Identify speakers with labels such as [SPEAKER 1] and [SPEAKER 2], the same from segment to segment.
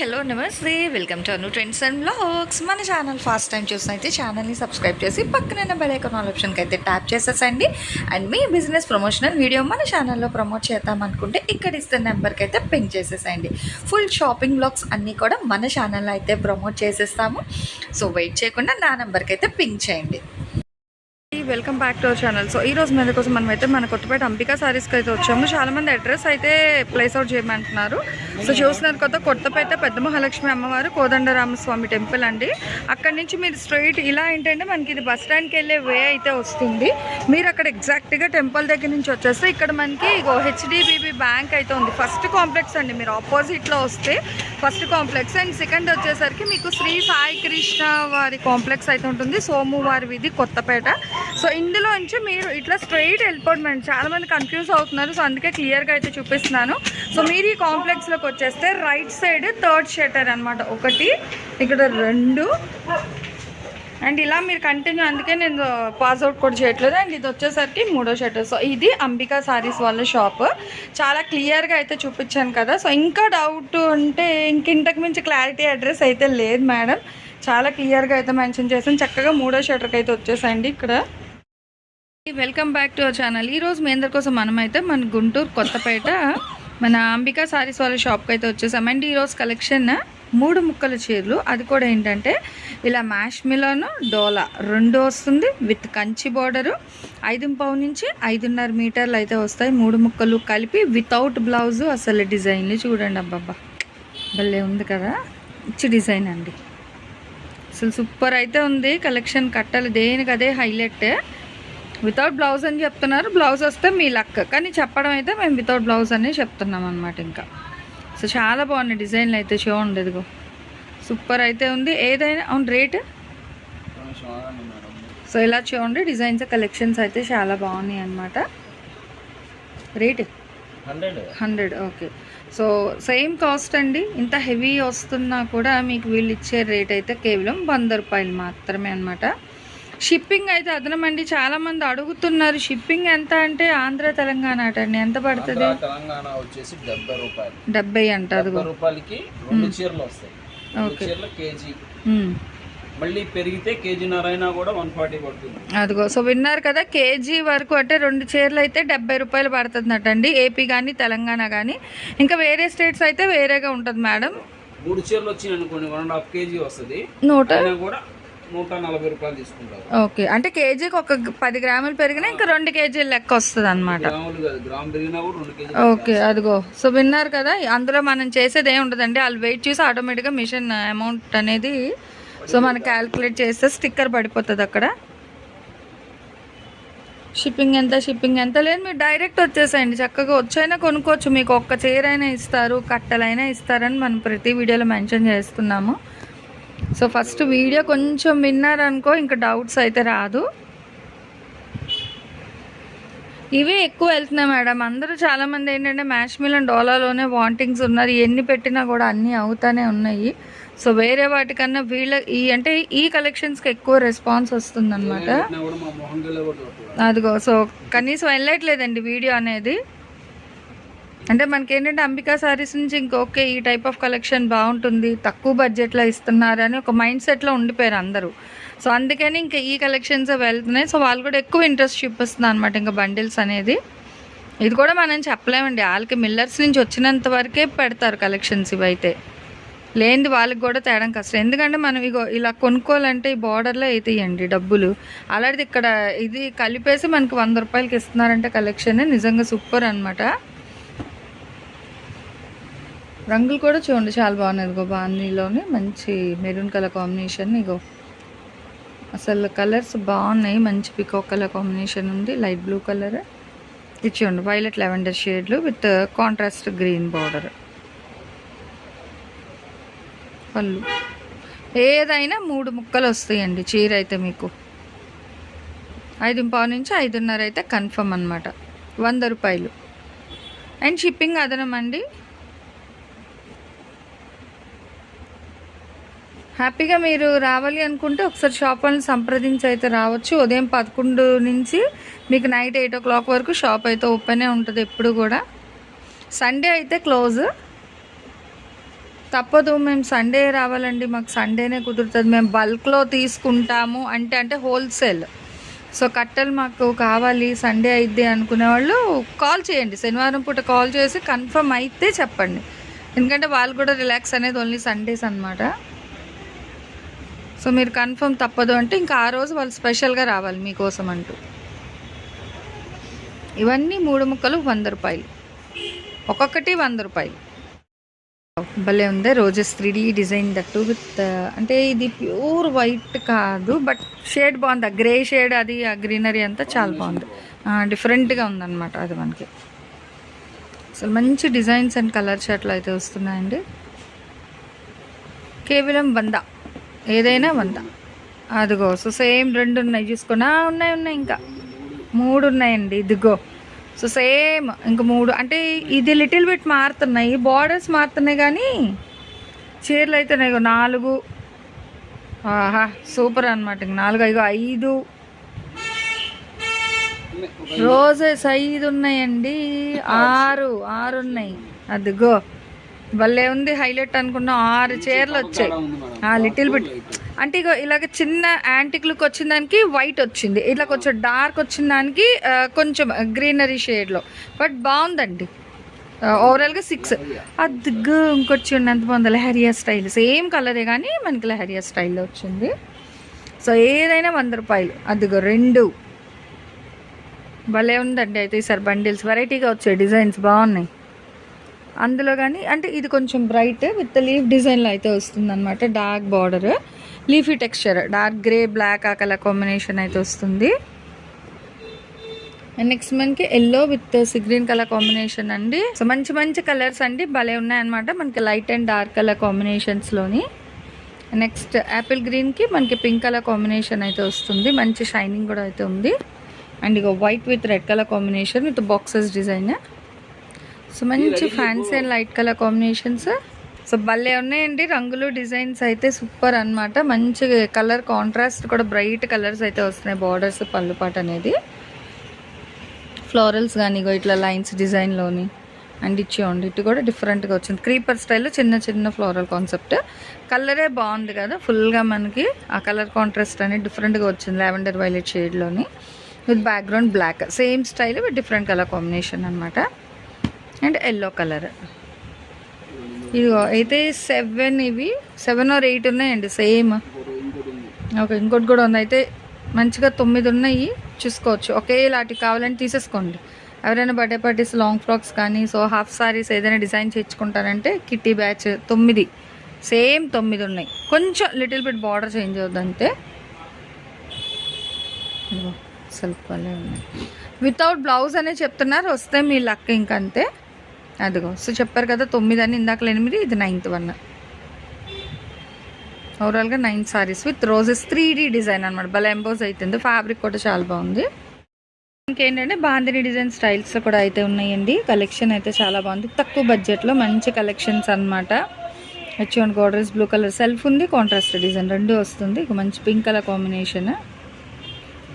[SPEAKER 1] Hello నమస్తే welcome to Anu trends and blogs మన channel first time చూసిన అయితే ఛానల్ని సబ్స్క్రైబ్ చేసి పక్కన బెల్ ఐకాన్ ఆప్షన్కి అయితే ట్యాప్ చేసేసండి. అండ్ మీ బిజినెస్ ప్రమోషనల్ వీడియో మన ఛానల్లో ప్రమోట్ చేద్దాం అనుకుంటే ఇక్కడ ఇస్తున్న నెంబర్కి అయితే పింక్ చేసేసండి. ఫుల్ షాపింగ్ బ్లాగ్స్ అన్నీ కూడా మన ఛానల్లో అయితే ప్రమోట్ చేసేస్తాము. సో వెయిట్ చేయకుండా నా నెంబర్కి అయితే పింక్ చేయండి. Welcome back to our channel so ఈ రోజు మీద కోసం మనమైతే మన కొత్తపేట అంబికా సారీస్కి అయితే వచ్చాము. చాలామంది అడ్రస్ అయితే ప్లేస్ అవుట్ చేయమంటున్నారు. సో చూస్తున్నారు కొత్త కొత్తపేట పెద్ద మహాలక్ష్మి అమ్మవారు కోదండరామస్వామి టెంపుల్ అండి. అక్కడి నుంచి మీరు స్ట్రైట్ ఇలా ఏంటంటే మనకి ఇది బస్ స్టాండ్కి వెళ్ళే వే అయితే వస్తుంది. మీరు అక్కడ ఎగ్జాక్ట్గా టెంపుల్ దగ్గర నుంచి వచ్చేస్తే ఇక్కడ మనకి హెచ్డిబిబి బ్యాంక్ అయితే ఉంది. ఫస్ట్ కాంప్లెక్స్ అండి మీరు ఆపోజిట్లో వస్తే ఫస్ట్ కాంప్లెక్స్. అండ్ సెకండ్ వచ్చేసరికి మీకు శ్రీ సాయి కృష్ణ వారి కాంప్లెక్స్ అయితే ఉంటుంది. సోమువారి వీధి కొత్తపేట. సో ఇందులో నుంచి మీరు ఇట్లా స్ట్రైట్ వెళ్ళిపోవడం చాలా మంది కన్ఫ్యూజ్ అవుతున్నారు. సో అందుకే క్లియర్గా అయితే చూపిస్తున్నాను. సో మీరు ఈ కాంప్లెక్స్లోకి వచ్చేస్తే రైట్ సైడ్ థర్డ్ షటర్ అనమాట ఒకటి ఇక్కడ రెండు. అండ్ ఇలా మీరు కంటిన్యూ అందుకే నేను పాస్అవుట్ కూడా చేయట్లేదు. అండ్ ఇది వచ్చేసరికి మూడో షటర్ సో ఇది అంబికా సారీస్ వాళ్ళ షాప్. చాలా క్లియర్గా అయితే చూపించాను కదా. సో ఇంకా డౌట్ ఉంటే ఇంకింతకు మించి క్లారిటీ అడ్రస్ అయితే లేదు మేడం. చాలా క్లియర్గా అయితే మెన్షన్ చేసాను చక్కగా మూడో షటర్కి అయితే వచ్చేసండి ఇక్కడ. Welcome back to our channel. ఈరోజు మీ అందరి కోసం మనమైతే మన గుంటూరు కొత్తపేట మన అంబికా సారీస్ వాళ్ళ షాప్కి అయితే వచ్చేసామండి ఈరోజు కలెక్షన్ మూడు ముక్కల చీరలు. అది కూడా ఏంటంటే ఇలా మ్యాష్ మిలోను డోలా రెండు వస్తుంది విత్ కంచి బార్డరు ఐదు పావు నుంచి ఐదున్నర మీటర్లు అయితే వస్తాయి మూడు ముక్కలు కలిపి వితౌట్ బ్లౌజు అసలు డిజైన్లు చూడండి అబ్బాబ్బా. భలే ఉంది కదా. ఇచ్చి డిజైన్ అండి. అసలు సూపర్ అయితే ఉంది. కలెక్షన్ కట్టాలి దేనికి అదే హైలైట్ వితౌట్ బ్లౌజ్ అని చెప్తున్నారు. బ్లౌజ్ వస్తే మీ లక్. కానీ చెప్పడం అయితే మేము వితౌట్ బ్లౌజ్ అనే చెప్తున్నాం అనమాట ఇంకా. సో చాలా బాగున్నాయి డిజైన్లు అయితే చూడండి ఇదిగో. సూపర్ అయితే ఉంది. ఏదైనా అవును రేట్? సో ఇలా చూడండి డిజైన్స్ కలెక్షన్స్ అయితే చాలా బాగున్నాయి అనమాట rate?
[SPEAKER 2] Hundred.
[SPEAKER 1] Hundred okay. So same cost అండి. ఇంత హెవీ వస్తున్నా కూడా మీకు వీళ్ళు ఇచ్చే రేట్ అయితే కేవలం వంద రూపాయలు మాత్రమే అనమాట షిప్పింగ్ అయితే అదనమండి. చాలా మంది అడుగుతున్నారు షిప్పింగ్ ఎంత అంటే ఆంధ్ర తెలంగాణ అటండి. ఎంత పడుతుంది?
[SPEAKER 2] తెలంగాణ వచ్చేసి డెబ్బై రూపాయలు.
[SPEAKER 1] డెబ్బై అంట అదిగో
[SPEAKER 2] డెబ్బై రూపాయలకి రెండు చీరలు వస్తాయి. చీరలు కేజీ. మళ్ళీ పెరిగితే కేజీన్నర అయినా కూడా వన్ ఫార్టీ పడుతుంది.
[SPEAKER 1] అదిగో సో విన్నారు కదా కేజీ వరకు అంటే రెండు చీరలు అయితే డెబ్బై రూపాయలు పడుతుందటండి. ఏపీ కానీ తెలంగాణ కానీ ఇంకా వేరే స్టేట్స్ అయితే వేరేగా ఉంటుంది మేడం.
[SPEAKER 2] మూడు చీరలు వచ్చినాయి అనుకోండి వన్ అండ్ హాఫ్ కేజీ వస్తుంది.
[SPEAKER 1] నూట?
[SPEAKER 2] కూడా నూట నలభై రూపాయలు తీసుకుంటారు.
[SPEAKER 1] ఓకే. అంటే కేజీకి ఒక పది గ్రాములు పెరిగినా ఇంకా రెండు కేజీలు లెక్క వస్తుంది అనమాట ఓకే అదిగో. సో విన్నారు కదా అందులో మనం చేసేది ఏమి ఉండదండి వాళ్ళు వెయిట్ చేసి ఆటోమేటిక్గా మిషన్ అమౌంట్ అనేది సో మనం క్యాలిక్యులేట్ చేస్తే స్టిక్కర్ పడిపోతుంది అక్కడ. షిప్పింగ్ ఎంత షిప్పింగ్ ఎంత? లేదు మీరు డైరెక్ట్ వచ్చేసేయండి. చక్కగా వచ్చైనా కొనుక్కోవచ్చు. మీకు ఒక్క చీర అయినా ఇస్తారు కట్టెలైనా ఇస్తారని మనం ప్రతి వీడియోలో మెన్షన్ చేస్తున్నాము. సో ఫస్ట్ వీడియో కొంచెం విన్నారనుకో ఇంకా డౌట్స్ అయితే రాదు. ఇవే ఎక్కువ వెళ్తున్నాయి మేడం. అందరూ చాలా మంది ఏంటంటే మ్యాష్ మిలన్ డోలాలోనే వాంటింగ్స్ ఉన్నారు. ఎన్ని పెట్టినా కూడా అన్నీ అవుతానే ఉన్నాయి. సో వేరే వాటికన్నా వీళ్ళ ఈ అంటే ఈ కలెక్షన్స్కి ఎక్కువ రెస్పాన్స్ వస్తుంది అనమాట
[SPEAKER 2] పెట్టినా కూడా మా మొహం గెల కూడా చూడట్లేదు.
[SPEAKER 1] అదిగో సో కనీసం వెళ్ళట్లేదండి వీడియో అనేది. అంటే మనకి ఏంటంటే అంబికా సారీస్ నుంచి ఇంకొకే ఈ టైప్ ఆఫ్ కలెక్షన్ బాగుంటుంది తక్కువ బడ్జెట్లో ఇస్తున్నారు అని ఒక మైండ్ సెట్లో ఉండిపోయారు అందరూ. సో అందుకని ఇంకా ఈ కలెక్షన్స్ వెళ్తున్నాయి. సో వాళ్ళు కూడా ఎక్కువ ఇంట్రెస్ట్ చూపిస్తున్నారు అనమాట ఇంకా బండిల్స్ అనేది. ఇది కూడా మనం చెప్పలేమండి. వాళ్ళకి మిల్లర్స్ నుంచి వచ్చినంత వరకే పెడతారు కలెక్షన్స్ ఇవైతే. లేనిది వాళ్ళకి కూడా తేడం కష్టం. ఎందుకంటే మనం ఇగో ఇలా కొనుక్కోవాలంటే ఈ బార్డర్లో అవుతాయండి డబ్బులు. అలాంటిది ఇక్కడ ఇది కలిపేసి మనకి వంద రూపాయలకి ఇస్తున్నారంటే కలెక్షన్ నిజంగా సూపర్ అన్నమాట. రంగులు కూడా చూడండి చాలా బాగున్నాయి ఇదిగో బాందీలోనే మంచి మెరూన్ కలర్ కాంబినేషన్. ఇగో అసలు కలర్స్ బాగున్నాయి మంచి పికో కలర్ కాంబినేషన్ ఉంది లైట్ బ్లూ కలర్. ఇది చూడండి వైలెట్ లెవెండర్ షేడ్లు విత్ కాంట్రాస్ట్ గ్రీన్ బార్డర్. పళ్ళు. ఏదైనా మూడు ముక్కలు వస్తాయండి చీర అయితే మీకు. ఐదు పావు నుంచి ఐదున్నర అయితే కన్ఫర్మ్ అనమాట వంద రూపాయలు. అండ్ షిప్పింగ్ అదనం అండి హ్యాపీగా మీరు రావాలి అనుకుంటే ఒకసారి షాప్ వాళ్ళని సంప్రదించి అయితే రావచ్చు. ఉదయం పదకొండు నుంచి మీకు నైట్ ఎయిట్ ఓ క్లాక్ వరకు షాప్ అయితే ఓపెనే ఉంటుంది ఎప్పుడు కూడా. సండే అయితే క్లోజ్. తప్పదు మేము సండే రావాలండి మాకు సండేనే కుదురుతుంది. మేము బల్క్లో తీసుకుంటాము అంటే అంటే హోల్సేల్. సో కట్టెలు మాకు కావాలి సండే అయిద్ది అనుకునే వాళ్ళు కాల్ చేయండి. శనివారం పూట కాల్ చేసి కన్ఫర్మ్ అయితే చెప్పండి. ఎందుకంటే వాళ్ళు కూడా రిలాక్స్ అనేది ఓన్లీ సండేస్ అనమాట సో మీరు కన్ఫర్మ్ తప్పదు అంటే ఇంకా ఆ రోజు వాళ్ళు స్పెషల్గా రావాలి మీకోసం అంటూ. ఇవన్నీ మూడు ముక్కలు వంద రూపాయలు. ఒక్కొక్కటి వంద రూపాయలు. భలే ఉంది roses three D design that with అంటే ఇది ప్యూర్ వైట్ కాదు బట్ షేడ్ బాగుంది. ఆ గ్రే షేడ్ అది ఆ గ్రీనరీ అంతా చాలా బాగుంది. డిఫరెంట్గా ఉందన్నమాట అది మనకి. అసలు మంచి డిజైన్స్ అండ్ కలర్ షర్ట్లు అయితే వస్తున్నాయండి. కేవలం వంద. ఏదైనా వంద అదిగో సో సేమ్ రెండు ఉన్నాయి చూసుకున్నా ఉన్నాయి ఉన్నాయి ఇంకా. మూడు ఉన్నాయండి ఇదిగో. సో సేమ్ ఇంక మూడు. అంటే ఇది లిటిల్ బిట్ మారుతున్నాయి బార్డర్స్ మారుతున్నాయి కానీ చీరలు అయితే ఇగో నాలుగు. ఆహా సూపర్ అనమాట ఇంక నాలుగు ఇగో ఐదు. రోజెస్ ఐదు ఉన్నాయండి ఆరు ఆరు ఉన్నాయి అదిగో. భలే ఉంది హైలైట్ అనుకున్నాం. ఆరు చీరలు వచ్చాయి. Little bit. అంటే ఇగో ఇలాగ చిన్న యాంటిక్ లుక్ వచ్చిన దానికి వైట్ వచ్చింది. ఇట్లా కొంచెం డార్క్ వచ్చిన దానికి కొంచెం గ్రీనరీ షేడ్లో బట్ బాగుందండి. ఓవరాల్గా సిక్స్ అదిగో ఇంకొచ్చి చూడండి ఎంత బాగుంది. లెహరియా స్టైల్ సేమ్ కలరే కానీ మనకి లెహరియా స్టైల్లో వచ్చింది. సో ఏదైనా వంద రూపాయలు. అదిగో రెండు. భలే ఉందండి అయితే ఈసారి బండిల్స్. వెరైటీగా వచ్చాయి. డిజైన్స్ బాగున్నాయి. అందులో కానీ అంటే ఇది కొంచెం బ్రైట్ విత్ లీఫ్ డిజైన్లో అయితే వస్తుంది అనమాట dark border leafy texture dark grey black ఆ కలర్ కాంబినేషన్ అయితే వస్తుంది. అండ్ నెక్స్ట్ మనకి yellow with green colour combination అండి. సో మంచి మంచి కలర్స్ అండి భలే ఉన్నాయన్నమాట మనకి లైట్ అండ్ డార్క్ కలర్ కాంబినేషన్స్లోని నెక్స్ట్ యాపిల్ గ్రీన్కి మనకి పింక్ కలర్ కాంబినేషన్ అయితే వస్తుంది మంచి షైనింగ్ కూడా అయితే ఉంది. అండ్ ఇక white with red colour combination with boxes design so మంచి fancy and light colour combinations so భలే ఉన్నాయండి రంగులు డిజైన్స్ అయితే సూపర్ అనమాట మంచి కలర్ కాంట్రాస్ట్ కూడా బ్రైట్ కలర్స్ అయితే వస్తున్నాయి బార్డర్స్ పళ్ళుపాట అనేది. ఫ్లోరల్స్ కానీ ఇగో ఇట్లా లైన్స్ డిజైన్లోని అండ్ ఇచ్చేయండి ఇటు కూడా డిఫరెంట్గా వచ్చింది. క్రీపర్ స్టైల్లో చిన్న చిన్న ఫ్లోరల్ కాన్సెప్ట్ కలరే బాగుంది కదా ఫుల్గా మనకి ఆ కలర్ కాంట్రాస్ట్ అనేది డిఫరెంట్గా వచ్చింది lavender violet షేడ్లోని with background black same style with different colour combination అనమాట అండ్ ఎల్లో కలర్. ఇదిగో అయితే సెవెన్ ఇవి. సెవెన్ ఆర్ ఎయిట్ ఉన్నాయండి సేమ్. ఓకే ఇంకోటి కూడా ఉంది. అయితే మంచిగా తొమ్మిది ఉన్నాయి. చూసుకోవచ్చు. ఒకేలాంటి కావాలని తీసేసుకోండి. ఎవరైనా బర్త్డే పార్టీస్ లాంగ్ ఫ్రాక్స్ కానీ సో హాఫ్ సారీస్ ఏదైనా డిజైన్ చేయించుకుంటారంటే కిట్టి బ్యాచ్ తొమ్మిది. సేమ్ తొమ్మిది ఉన్నాయి. కొంచెం లిటిల్ బిట్ బార్డర్ చేంజ్ అవుద్దంతే సెల్ఫ్ వల్లే ఉన్నాయి. వితౌట్ బ్లౌజ్ అనే చెప్తున్నారు. వస్తే మీ లక్ ఇంకంతే. అదిగో సో చెప్పారు కదా తొమ్మిది అని ఇందాక ఎనిమిది ఇది నైన్త్ వన్ ఓవరాల్గా nine saris with roses three D design అనమాట భలే ఎంబోజ్ అవుతుంది ఫ్యాబ్రిక్ కూడా చాలా బాగుంది. ఇంకేంటంటే బాందిని డిజైన్ స్టైల్స్ కూడా అయితే ఉన్నాయండి. కలెక్షన్ అయితే చాలా బాగుంది. తక్కువ బడ్జెట్లో మంచి కలెక్షన్స్ అనమాట వచ్చి గోడ్రెస్ బ్లూ కలర్ సెల్ఫ్ ఉంది కాంట్రాస్ట్ డిజైన్ రెండు వస్తుంది. ఇక మంచి పింక్ కలర్ కాంబినేషన్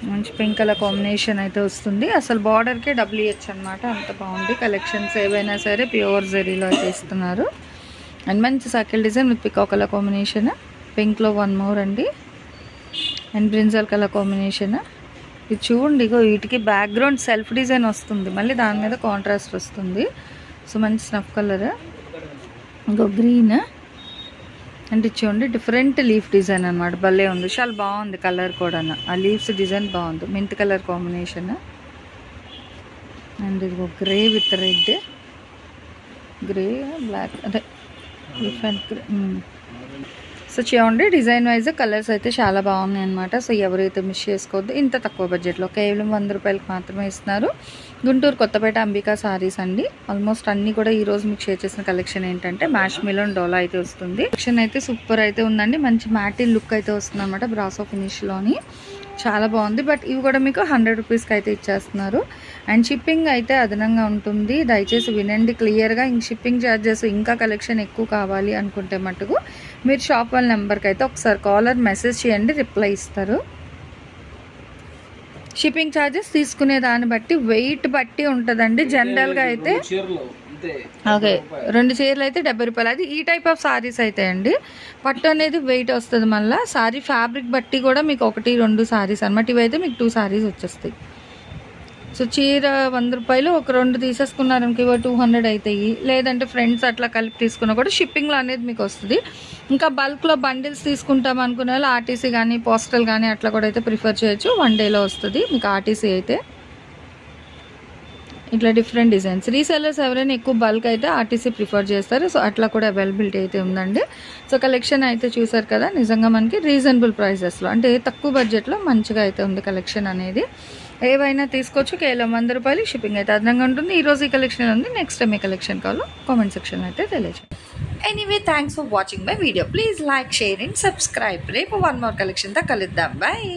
[SPEAKER 1] మంచి పింక్ కలర్ కాంబినేషన్ అయితే వస్తుంది. అసలు బార్డర్కే డబ్ల్యూ హెచ్ అనమాట అంత బాగుంది. కలెక్షన్స్ ఏవైనా సరే ప్యూర్ జెరీలో అయితే ఇస్తున్నారు. అండ్ మంచి circle design with pika colour combination. పింక్లో వన్ మోర్ అండి. And brinjal colour combination. ఇది చూడండి ఇగో వీటికి బ్యాక్గ్రౌండ్ సెల్ఫ్ డిజైన్ వస్తుంది. మళ్ళీ దాని మీద కాంట్రాస్ట్ వస్తుంది. సో మంచి స్నఫ్ కలర్. ఇంకో గ్రీన్. అంటే చూడండి డిఫరెంట్ లీఫ్ డిజైన్ అనమాట భలే ఉంది. చాలా బాగుంది కలర్ కూడా ఆ లీవ్స్ డిజైన్ బాగుంది. మింట్ కలర్ కాంబినేషన్ అండ్ ఇది grey with red grey black అదే డిఫరెంట్ సో చూడండి డిజైన్ వైజ్ కలర్స్ అయితే చాలా బాగున్నాయి అనమాట సో ఎవరైతే మిస్ చేసుకోవద్దు ఇంత తక్కువ బడ్జెట్లో కేవలం వంద రూపాయలకు మాత్రమే ఇస్తున్నారు. గుంటూరు కొత్తపేట అంబికా సారీస్ అండి. ఆల్మోస్ట్ అన్ని కూడా ఈ రోజు మీకు షేర్ చేసిన కలెక్షన్ ఏంటంటే మ్యాష్ మిలోన్ డోలా అయితే వస్తుంది. కలెక్షన్ అయితే సూపర్ అయితే ఉందండి. మంచి మ్యాటిన్ లుక్ అయితే వస్తుంది అనమాట బ్రాసో ఫినిష్లోని చాలా బాగుంది. బట్ ఇవి కూడా మీకు హండ్రెడ్ రూపీస్కి అయితే ఇచ్చేస్తున్నారు. అండ్ షిప్పింగ్ అయితే అదనంగా ఉంటుంది. దయచేసి వినండి. క్లియర్గా ఇంక షిప్పింగ్ ఛార్జెస్ ఇంకా కలెక్షన్ ఎక్కువ కావాలి అనుకుంటే మటుకు మీరు షాప్ వాళ్ళ నెంబర్కి అయితే ఒకసారి కాలర్ మెసేజ్ చేయండి రిప్లై ఇస్తారు. షిప్పింగ్ ఛార్జెస్ తీసుకునే దాన్ని బట్టి వెయిట్ బట్టి ఉంటుందండి జనరల్గా అయితే. ఓకే. రెండు చీరలు అయితే డెబ్బై రూపాయలు. అది ఈ టైప్ ఆఫ్ సారీస్ అయితే అండి. పట్టు అనేది వెయిట్ వస్తుంది మళ్ళీ. సారీ ఫ్యాబ్రిక్ బట్టి కూడా మీకు ఒకటి రెండు సారీస్ అనమాట ఇవైతే మీకు టూ సారీస్ వచ్చేస్తాయి. సో చీర వంద రూపాయలు ఒక రెండు తీసేసుకున్నారనుకో ఇవో టూ హండ్రెడ్ అవుతాయి లేదంటే ఫ్రెండ్స్ అట్లా కలిపి తీసుకున్నా కూడా షిప్పింగ్లో అనేది మీకు వస్తుంది. ఇంకా బల్క్లో బండిల్స్ తీసుకుంటాం అనుకునే వాళ్ళు ఆర్టీసీ కానీ పోస్టల్ కానీ అట్లా కూడా అయితే ప్రిఫర్ చేయొచ్చు. వన్ డేలో వస్తుంది. మీకు ఆర్టీసీ అయితే ఇట్లా డిఫరెంట్ డిజైన్స్ రీసెలర్స్ ఎవరైనా ఎక్కువ బల్క్ అయితే ఆర్టీసీ ప్రిఫర్ చేస్తారు. సో అట్లా కూడా అవైలబిలిటీ అయితే ఉందండి. సో కలెక్షన్ అయితే చూసారు కదా నిజంగా మనకి రీజనబుల్ ప్రైజెస్లో అంటే తక్కువ బడ్జెట్లో మంచిగా అయితే ఉంది కలెక్షన్ అనేది. ఏవైనా తీసుకోవచ్చు కేవలం వంద రూపాయలు షిప్పింగ్ అయితే అదనంగా ఉంటుంది. ఈ రోజు ఈ కలెక్షన్ ఉంది. నెక్స్ట్ టైం ఈ కలెక్షన్ కావాలో కామెంట్ సెక్షన్ అయితే తెలియజేయండి. Anyway thanks for watching my video please like share and subscribe రేపు వన్ మోర్ కలెక్షన్తో కలుద్దాం. బాయ్